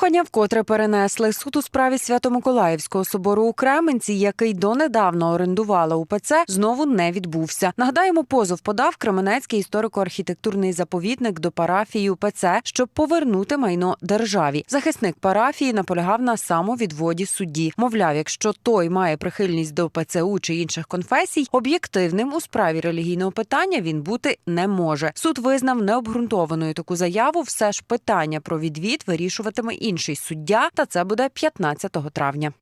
Слухання вкотре перенесли суд у справі Свято-Миколаївського собору у Кременці, який донедавна орендувала УПЦ, знову не відбувся. Нагадаємо, позов подав Кременецький історико-архітектурний заповідник до парафії УПЦ, щоб повернути майно державі. Захисник парафії наполягав на самовідводі судді. Мовляв, якщо той має прихильність до ПЦУ чи інших конфесій, об'єктивним у справі релігійного питання він бути не може. Суд визнав необґрунтованою таку заяву. Все ж питання про відвід вирішуватиме інший суддя, та це буде 15 травня.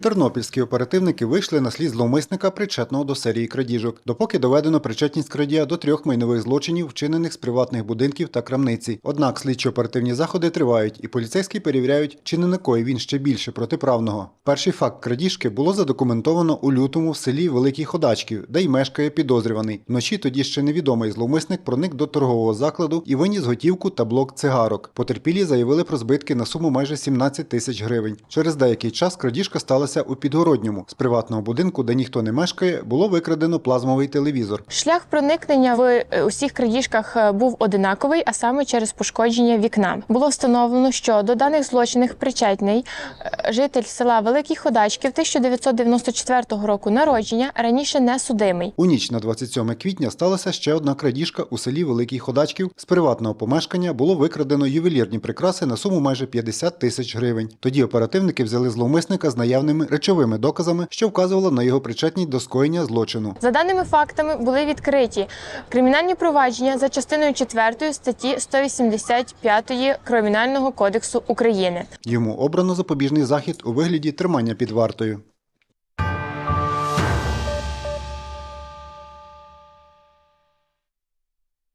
Тернопільські оперативники вийшли на слід зловмисника, причетного до серії крадіжок, допоки доведено причетність крадія до трьох майнових злочинів, вчинених з приватних будинків та крамниці. Однак слідчо-оперативні заходи тривають, і поліцейські перевіряють, чи не накоїв він ще більше протиправного. Перший факт крадіжки було задокументовано у лютому в селі Великий Ходачків, де й мешкає підозрюваний. Вночі тоді ще невідомий зловмисник проник до торгового закладу і виніс готівку та блок цигарок. Потерпілі заявили про збитки на суму майже 17 тисяч гривень. Через деякий час крадіжка сталася у Підгородньому. З приватного будинку, де ніхто не мешкає, було викрадено плазмовий телевізор. Шлях проникнення в е, усіх крадіжках е, був одинаковий, а саме через пошкодження вікна. Було встановлено, що до даних злочинів причетний е, житель села Великий Ходачків 1994 року народження, раніше не судимий. У ніч на 27 квітня сталася ще одна крадіжка у селі Великий Ходачків. З приватного помешкання було викрадено ювелірні прикраси на суму майже 50 тисяч гривень. Тоді оперативники взяли зловмисника з наявними речовими доказами, що вказувало на його причетність до скоєння злочину. За даними фактами були відкриті кримінальні провадження за частиною 4 статті 185 Кримінального кодексу України. Йому обрано запобіжний захід у вигляді тримання під вартою.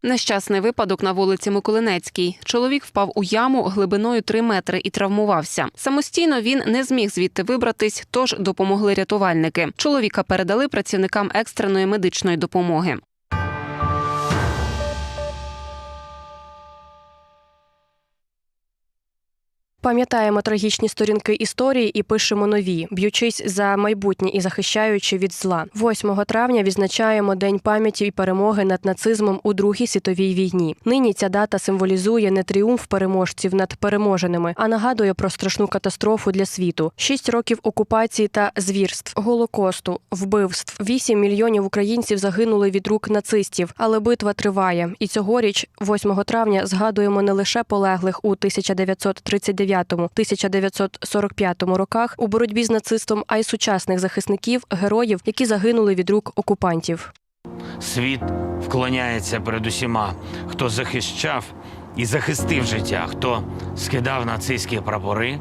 Нещасний випадок на вулиці Миколинецькій. Чоловік впав у яму глибиною 3 метри і травмувався. Самостійно він не зміг звідти вибратись, тож допомогли рятувальники. Чоловіка передали працівникам екстреної медичної допомоги. Пам'ятаємо трагічні сторінки історії і пишемо нові, б'ючись за майбутнє і захищаючи від зла. 8 травня відзначаємо День пам'яті і перемоги над нацизмом у Другій світовій війні. Нині ця дата символізує не тріумф переможців над переможеними, а нагадує про страшну катастрофу для світу: шість років окупації та звірств, голокосту, вбивств. 8 мільйонів українців загинули від рук нацистів, але битва триває. І цьогоріч, 8 травня, згадуємо не лише полеглих у 1939 1945 роках у боротьбі з нацистом, а й сучасних захисників, героїв, які загинули від рук окупантів. Світ вклоняється перед усіма, хто захищав і захистив життя, хто скидав нацистські прапори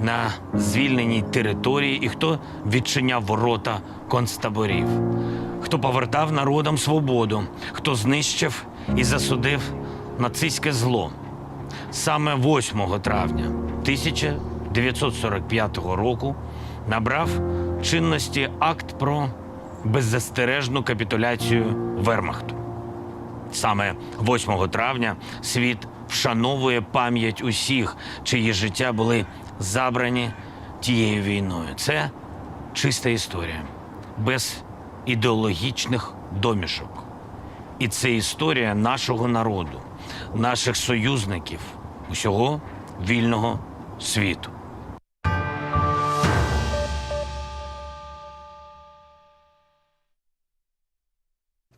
на звільненій території і хто відчиняв ворота концтаборів, хто повертав народам свободу, хто знищив і засудив нацистське зло. Саме 8 травня 1945 року набрав чинності акт про беззастережну капітуляцію Вермахту. Саме 8 травня світ вшановує пам'ять усіх, чиї життя були забрані тією війною. Це чиста історія, без ідеологічних домішок. І це історія нашого народу, наших союзників, усього вільного світу.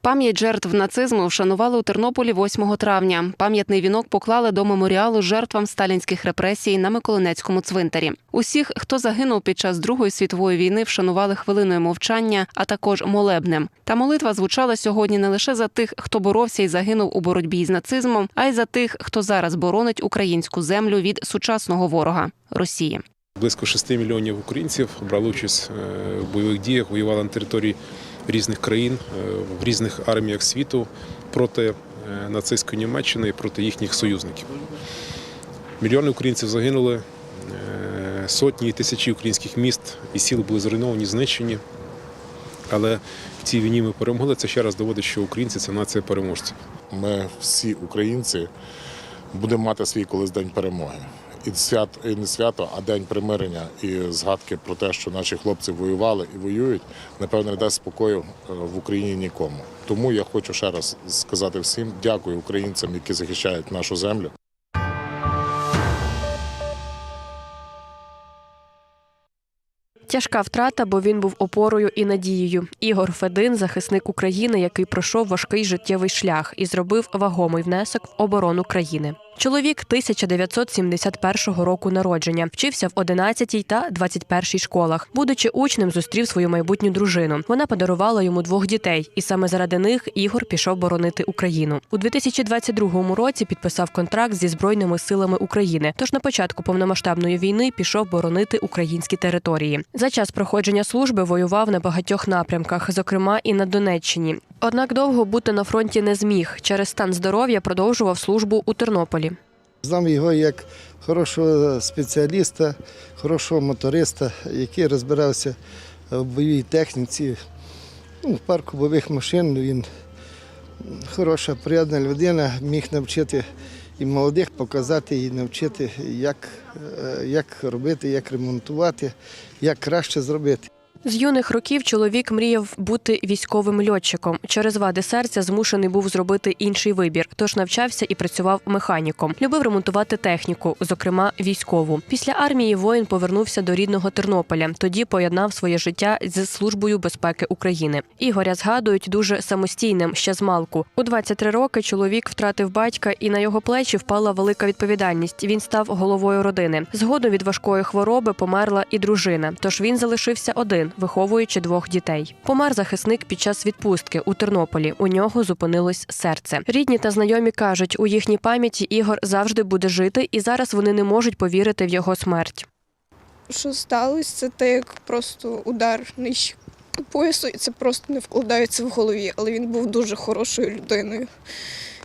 Пам'ять жертв нацизму вшанували у Тернополі 8 травня. Пам'ятний вінок поклали до меморіалу жертвам сталінських репресій на Миколинецькому цвинтарі. Усіх, хто загинув під час Другої світової війни, вшанували хвилиною мовчання, а також молебнем. Та молитва звучала сьогодні не лише за тих, хто боровся і загинув у боротьбі з нацизмом, а й за тих, хто зараз боронить українську землю від сучасного ворога Росії. Близько 6 мільйонів українців брали участь е, в бойових діях, воювали на території різних країн, е, в різних арміях світу проти е, нацистської Німеччини і проти їхніх союзників. Мільйони українців загинули, сотні і тисячі українських міст і сіл були зруйновані, знищені. Але в цій війні ми перемогли. Це ще раз доводить, що українці це нація переможців. ми всі українці будемо мати свій колись день перемоги. І свят, і не свято, а день примирення і згадки про те, що наші хлопці воювали і воюють, напевно, не дасть спокою е, в Україні нікому. Тому я хочу ще раз сказати всім дякую українцям, які захищають нашу землю. Тяжка втрата, бо він був опорою і надією. Ігор Федин, захисник України, який пройшов важкий життєвий шлях і зробив вагомий внесок в оборону країни. Чоловік 1971 року народження, вчився в 11 та 21 школах. Будучи учнем, зустрів свою майбутню дружину. Вона подарувала йому двох дітей, і саме заради них Ігор пішов боронити Україну. У 2022 році підписав контракт зі збройними силами України. Тож на початку повномасштабної війни пішов боронити українські території. За час проходження служби воював на багатьох напрямках, зокрема і на Донеччині. Однак довго бути на фронті не зміг. Через стан здоров'я продовжував службу у Тернополі. Знав його як хорошого спеціаліста, хорошого моториста, який розбирався в бойовій техніці. Ну, в парку бойових машин він хороша, приємна людина, міг навчити і молодих показати, і навчити, як, е, як робити, як ремонтувати, як краще зробити. З юних років чоловік мріяв бути військовим льотчиком. Через вади серця змушений був зробити інший вибір, тож навчався і працював механіком. Любив ремонтувати техніку, зокрема військову. Після армії воїн повернувся до рідного Тернополя. Тоді поєднав своє життя з службою безпеки України. Ігоря згадують дуже самостійним ще з малку. У 23 роки чоловік втратив батька, і на його плечі впала велика відповідальність. Він став головою родини. Згодом від важкої хвороби померла і дружина. Тож він залишився один, виховуючи двох дітей. Помер захисник під час відпустки у Тернополі. У нього зупинилось серце. Рідні та знайомі кажуть, у їхній пам'яті Ігор завжди буде жити, і зараз вони не можуть повірити в його смерть. що сталося, це те, як просто удар нижче поясу, і це просто не вкладається в голові. Але він був дуже хорошою людиною.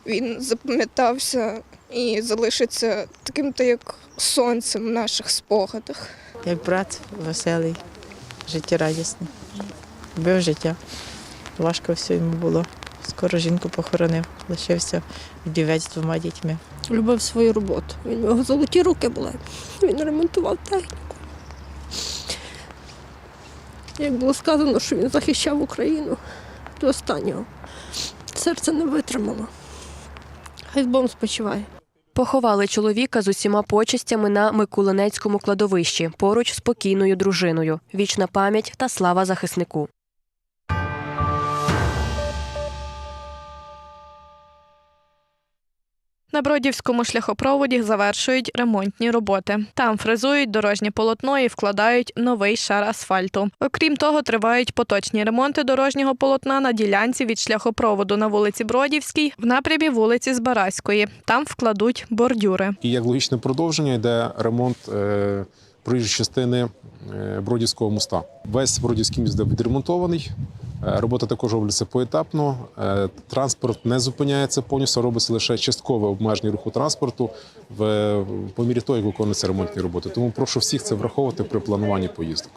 Він запам'ятався і залишиться таким, то як сонцем в наших спогадах. як брат веселий, життєрадісний. Любив життя. Важко все йому було. Скоро жінку похоронив, лишився вдівець з двома дітьми. Любив свою роботу. Він його золоті руки були. Він ремонтував техніку. Як було сказано, що він захищав Україну до останнього. Серце не витримало. Хай з Богом спочиває. Поховали чоловіка з усіма почестями на Микулинецькому кладовищі поруч з покійною дружиною. Вічна пам'ять та слава захиснику. На Бродівському шляхопроводі завершують ремонтні роботи. Там фрезують дорожнє полотно і вкладають новий шар асфальту. Окрім того, тривають поточні ремонти дорожнього полотна на ділянці від шляхопроводу на вулиці Бродівській в напрямі вулиці Збаразької. Там вкладуть бордюри. І як логічне продовження йде ремонт е, проїжджої частини е, Бродівського моста. Весь Бродівський міст буде відремонтований. Е, Робота також робиться поетапно. Е, Транспорт не зупиняється повністю, робиться лише часткове обмеження руху транспорту в, по мірі того, як виконуються ремонтні роботи. Тому прошу всіх це враховувати при плануванні поїздок.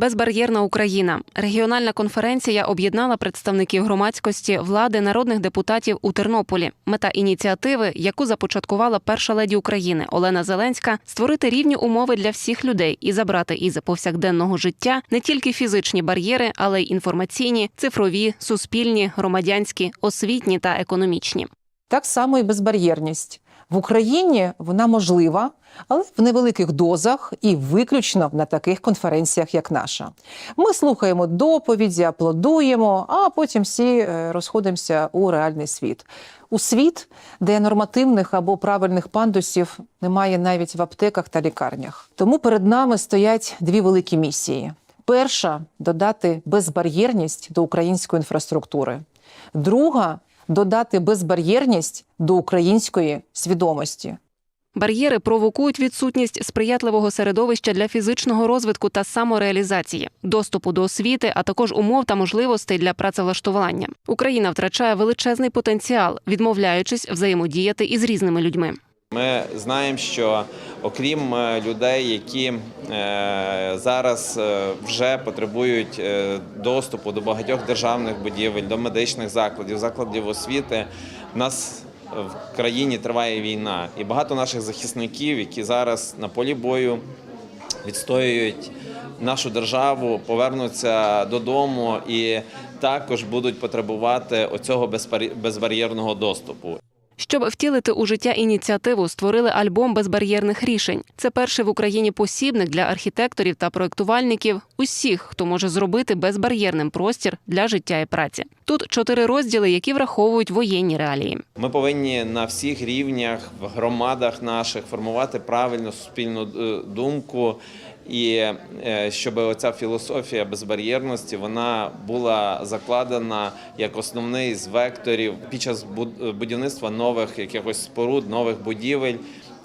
Безбар'єрна Україна. Регіональна конференція об'єднала представників громадськості, влади, народних депутатів у Тернополі. Мета ініціативи, яку започаткувала перша леді України Олена Зеленська, створити рівні умови для всіх людей і забрати із повсякденного життя не тільки фізичні бар'єри, але й інформаційні, цифрові, суспільні, громадянські, освітні та економічні. Так само і безбар'єрність. В Україні вона можлива, але в невеликих дозах і виключно на таких конференціях, як наша. Ми слухаємо доповіді, аплодуємо, а потім всі е, розходимося у реальний світ. У світ, де нормативних або правильних пандусів немає навіть в аптеках та лікарнях. Тому перед нами стоять дві великі місії: перша додати безбар'єрність до української інфраструктури. Друга додати безбар'єрність до української свідомості. Бар'єри провокують відсутність сприятливого середовища для фізичного розвитку та самореалізації, доступу до освіти, а також умов та можливостей для працевлаштування. Україна втрачає величезний потенціал, відмовляючись взаємодіяти із різними людьми. Ми знаємо, що окрім е, людей, які е, зараз е, вже потребують доступу до багатьох державних будівель, до медичних закладів, закладів освіти, в нас в країні триває війна, і багато наших захисників, які зараз на полі бою відстоюють нашу державу, повернуться додому і також будуть потребувати оцього безбар'є- безбар'єрного доступу. Щоб втілити у життя ініціативу, створили альбом безбар'єрних рішень. Це перший в Україні посібник для архітекторів та проєктувальників, усіх, хто може зробити безбар'єрним простір для життя і праці. Тут чотири розділи, які враховують воєнні реалії. Ми повинні на всіх рівнях в громадах наших формувати правильну суспільну е, думку. І е, щоб оця філософія безбар'єрності вона була закладена як основний з векторів під час буд- будівництва нових якихось споруд, нових будівель,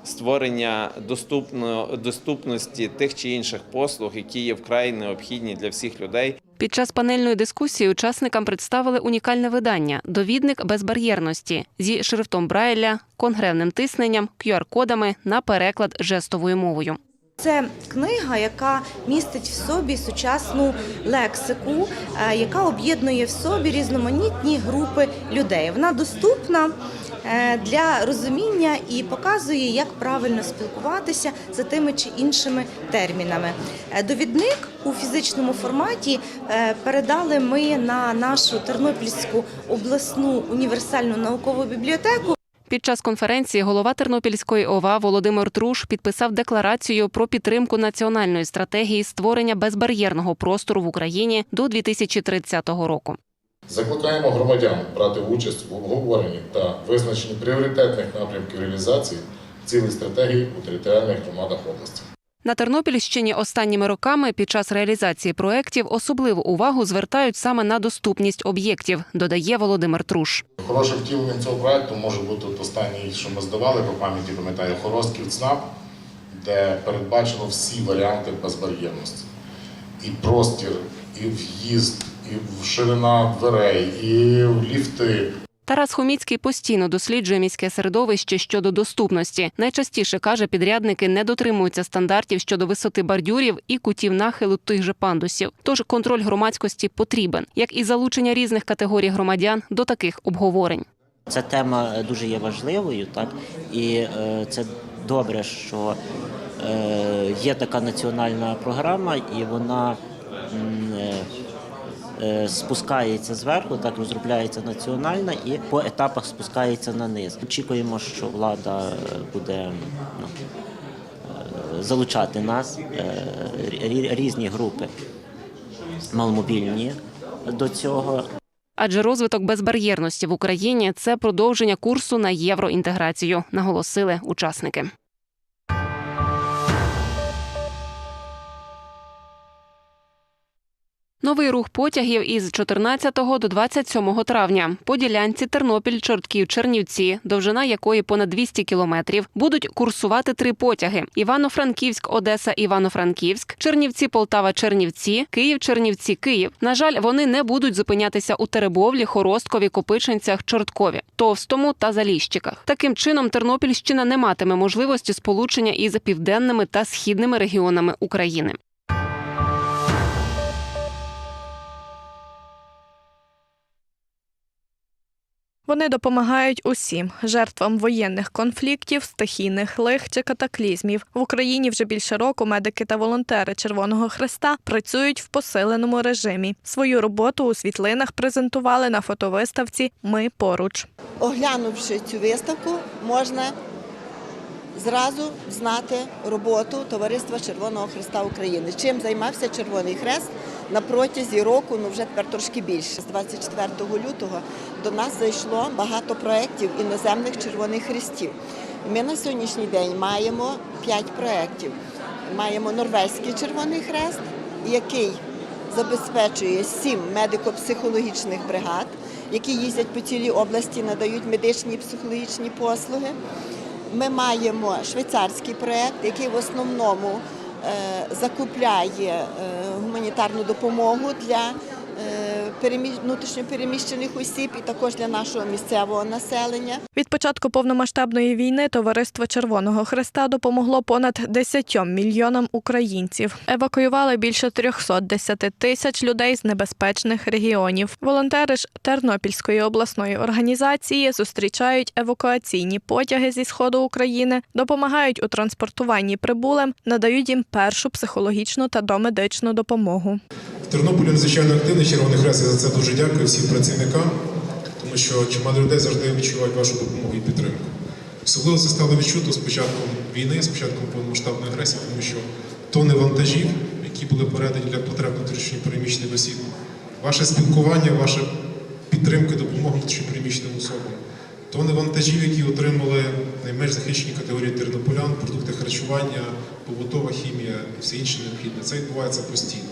створення доступно, доступності тих чи інших послуг, які є вкрай необхідні для всіх людей. Під час панельної дискусії учасникам представили унікальне видання Довідник безбар'єрності зі шрифтом Брайля, конгревним тисненням, QR-кодами на переклад жестовою мовою. Це книга, яка містить в собі сучасну лексику, е, яка об'єднує в собі різноманітні групи людей. Вона доступна е, для розуміння і показує, як правильно спілкуватися за тими чи іншими термінами. Е, Довідник у фізичному форматі передали ми на нашу Тернопільську обласну універсальну наукову бібліотеку. Під час конференції голова Тернопільської ОВА Володимир Труш підписав декларацію про підтримку національної стратегії створення безбар'єрного простору в Україні до 2030 року. Закликаємо громадян брати участь в обговоренні та визначенні пріоритетних напрямків реалізації цілей стратегії у територіальних громадах області. На Тернопільщині останніми роками під час реалізації проєктів особливу увагу звертають саме на доступність об'єктів, додає Володимир Труш. Хорошим втіленням цього проекту може бути останній, що ми здавали по пам'яті, пам'ятаю, Хоростків ЦНАП, де передбачено всі варіанти безбар'єрності. І простір, і в'їзд, і ширина дверей, і ліфти. Тарас Хоміцький постійно досліджує міське середовище щодо доступності. Найчастіше каже, підрядники не дотримуються стандартів щодо висоти бордюрів і кутів нахилу тих же пандусів. Тож контроль громадськості потрібен, як і залучення різних категорій громадян до таких обговорень. Ця тема е, дуже є важливою, так і е, це добре, що е, є така національна програма, і вона спускається зверху, так розробляється національна і по етапах спускається на низ. Очікуємо, що влада е, буде ну, е, залучати нас, е, різні групи маломобільні до цього. Адже розвиток безбар'єрності в Україні це продовження курсу на євроінтеграцію, наголосили учасники. Новий рух потягів із 14 до 27 травня по ділянці Тернопіль, Чортків, Чернівці, довжина якої понад 200 кілометрів, будуть курсувати три потяги: Івано-Франківськ, Одеса, Івано-Франківськ, Чернівці, Полтава, Чернівці, Київ, Чернівці, Київ. На жаль, вони не будуть зупинятися у Теребовлі, Хоросткові, Копичинцях, Чорткові, Товстому та Заліщиках. Таким чином, Тернопільщина не матиме можливості сполучення із південними та східними регіонами України. Вони допомагають усім жертвам воєнних конфліктів, стихійних лих чи катаклізмів. В Україні вже більше року медики та волонтери Червоного Хреста працюють в посиленому режимі. Свою роботу у світлинах презентували на фотовиставці Ми поруч. Оглянувши цю виставку, можна зразу знати роботу Товариства Червоного Хреста України. Чим займався Червоний Хрест на протязі року, ну вже тепер трошки більше. З 24 лютого до нас зайшло багато проєктів іноземних червоних хрестів. Ми на сьогоднішній день маємо 5 проєктів. Маємо Норвезький Червоний Хрест, який забезпечує сім медико-психологічних бригад, які їздять по цілій області, надають медичні і психологічні послуги. Ми маємо швейцарський проєкт, який в основному е, закупляє е, гуманітарну допомогу для внутрішньопереміщених осіб і також для нашого місцевого населення. Від початку повномасштабної війни товариство Червоного Хреста допомогло понад 10 мільйонам українців. Евакуювали більше 310 тисяч людей з небезпечних регіонів. Волонтери ж Тернопільської обласної організації зустрічають евакуаційні потяги зі сходу України, допомагають у транспортуванні прибулим, надають їм першу психологічну та домедичну допомогу. В Тернополі надзвичайно активний Червоний Хрест. Я за це дуже дякую всім працівникам, тому що чимало людей завжди відчувають вашу допомогу і підтримку. Особливо це стало відчуто з початком війни, з початком повномасштабної агресії, тому що тони вантажів, які були передані для потреб внутрішньо переміщених осіб, ваше спілкування, ваша підтримка, допомога внутрішньо переміщеним особам, тони вантажів, які отримали найменш захищені категорії тернополян, продукти харчування, побутова хімія і все інше необхідне. Це відбувається постійно.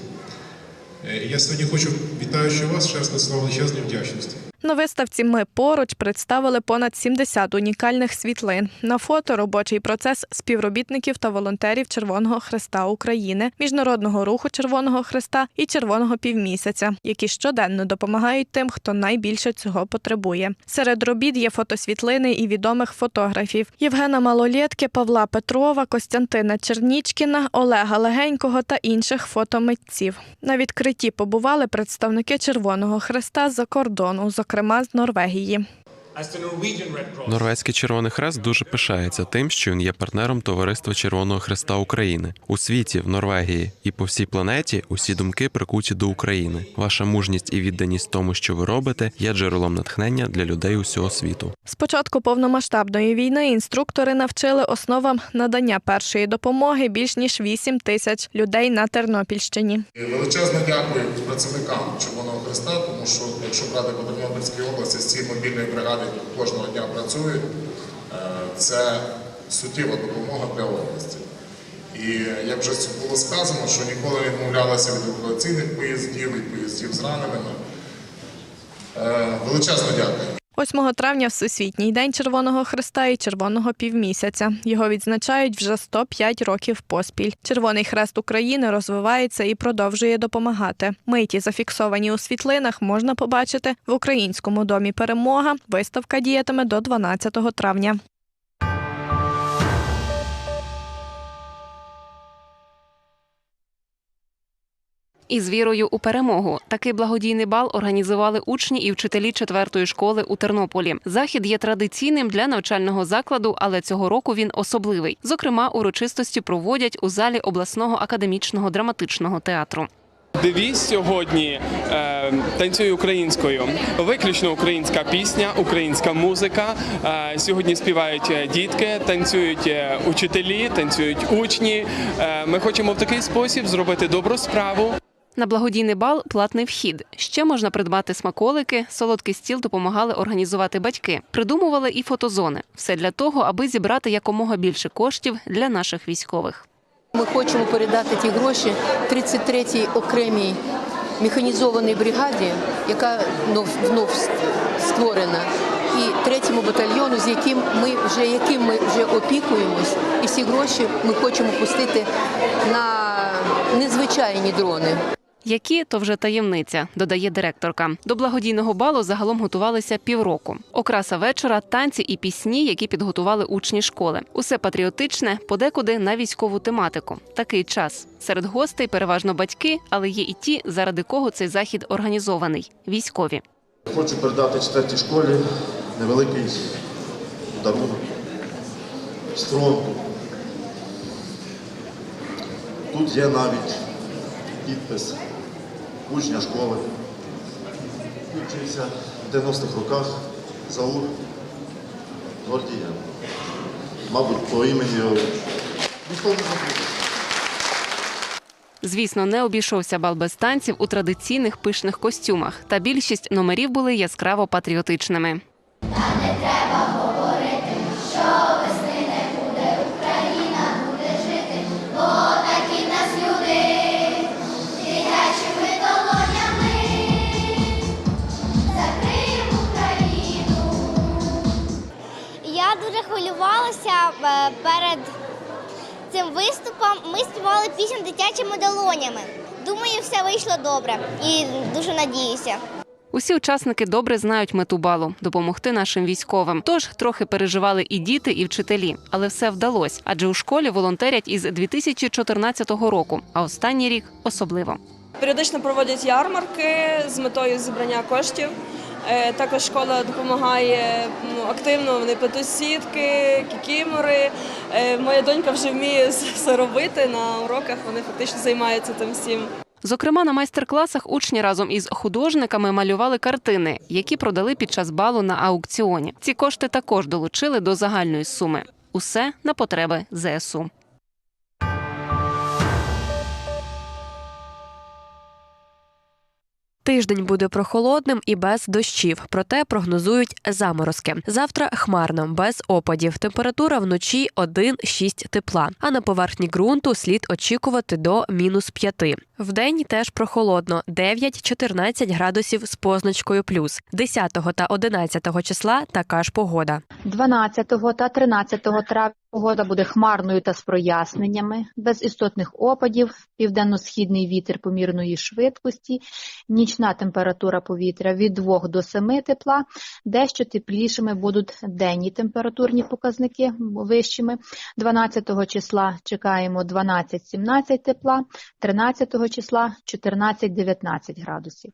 Е, Я сьогодні хочу, вітаючи вас, ще раз на величезної вдячності. На виставці ми поруч представили понад 70 унікальних світлин. На фото робочий процес співробітників та волонтерів Червоного Хреста України, міжнародного руху Червоного Хреста і Червоного півмісяця, які щоденно допомагають тим, хто найбільше цього потребує. Серед робіт є фотосвітлини і відомих фотографів Євгена Малолєтки, Павла Петрова, Костянтина Чернічкіна, Олега Легенького та інших фотомитців. На відкритті побували представники Червоного Хреста з-за кордону, зокрема з Норвегії. Норвезький Червоний Хрест дуже пишається тим, що він є партнером Товариства Червоного Хреста України у світі, в Норвегії і по всій планеті усі думки прикуті до України. Ваша мужність і відданість тому, що ви робите, є джерелом натхнення для людей усього світу. З початку повномасштабної війни інструктори навчили основам надання першої допомоги більш ніж 8 тисяч людей на Тернопільщині. І Величезне дякую працівникам Червоного Хреста, тому що якщо брати по Тернопільській області, з цієї мобільної бригади які кожного дня працюють, е, це суттєва допомога для області. І як вже було сказано, що ніколи не відмовлялися від евакуаційних поїздів, і поїздів з раненими. Величезно дякую. 8 травня Всесвітній день Червоного Хреста і Червоного півмісяця. Його відзначають вже 105 років поспіль. Червоний хрест України розвивається і продовжує допомагати. Миті, зафіксовані у світлинах, можна побачити в українському домі Перемога. Виставка діятиме до 12 травня. Із вірою у перемогу такий благодійний бал організували учні і вчителі четвертої школи у Тернополі. Захід є традиційним для навчального закладу, але цього року він особливий. Зокрема, урочистості проводять у залі обласного академічного драматичного театру. Девіз сьогодні е, танцює українською. Виключно українська пісня, українська музика. Е, сьогодні співають е, дітки, танцюють учителі, танцюють учні. Ми хочемо в такий спосіб зробити добру справу. На благодійний бал платний вхід. Ще можна придбати смаколики. Солодкий стіл допомагали організувати батьки. Придумували і фотозони. Все для того, аби зібрати якомога більше коштів для наших військових. Ми хочемо передати ті гроші 33-й окремій механізованій бригаді, яка знов створена, і третьому батальйону, з яким ми вже яким ми вже опікуємось, і всі гроші ми хочемо пустити на незвичайні дрони. Які то вже таємниця, додає директорка. До благодійного балу загалом готувалися півроку. Окраса вечора, танці і пісні, які підготували учні школи. Усе патріотичне, подекуди на військову тематику. Такий час серед гостей переважно батьки, але є і ті, заради кого цей захід організований військові. Хочу передати четвертій школі невеликий дарунок з фронту. Тут є навіть підпис учня школи. Вчився в 90-х роках Заур Гордія. Мабуть, по імені його. Звісно, не обійшовся бал без танців у традиційних пишних костюмах, та більшість номерів були яскраво патріотичними. Хвилювалася е, перед цим виступом. Ми співали пісню дитячими долонями. Думаю, все вийшло добре і дуже надіюся. Усі учасники добре знають мету балу допомогти нашим військовим. Тож трохи переживали і діти, і вчителі, але все вдалося, адже у школі волонтерять із 2014 року, а останній рік особливо. Періодично проводять ярмарки з метою зібрання коштів. Е, Також школа допомагає ну, активно. Вони плетуть сітки, кікімори. Е, Моя донька вже вміє все робити на уроках. Вони фактично займаються тим всім. Зокрема, на майстер-класах учні разом із художниками малювали картини, які продали під час балу на аукціоні. Ці кошти також долучили до загальної суми. Усе на потреби ЗСУ. Тиждень буде прохолодним і без дощів, проте прогнозують заморозки. Завтра хмарно, без опадів. Температура вночі 1-6 тепла. А на поверхні ґрунту слід очікувати до мінус 5. Вдень теж прохолодно 9-14 градусів з позначкою плюс. 10 та 11 числа така ж погода. 12 та 13 травня погода буде хмарною та з проясненнями, без істотних опадів, південно-східний вітер помірної швидкості, нічна температура повітря від 2 до 7 тепла, дещо теплішими будуть денні температурні показники вищими. 12 числа чекаємо 12-17 тепла, 13 числа 14-19 градусів.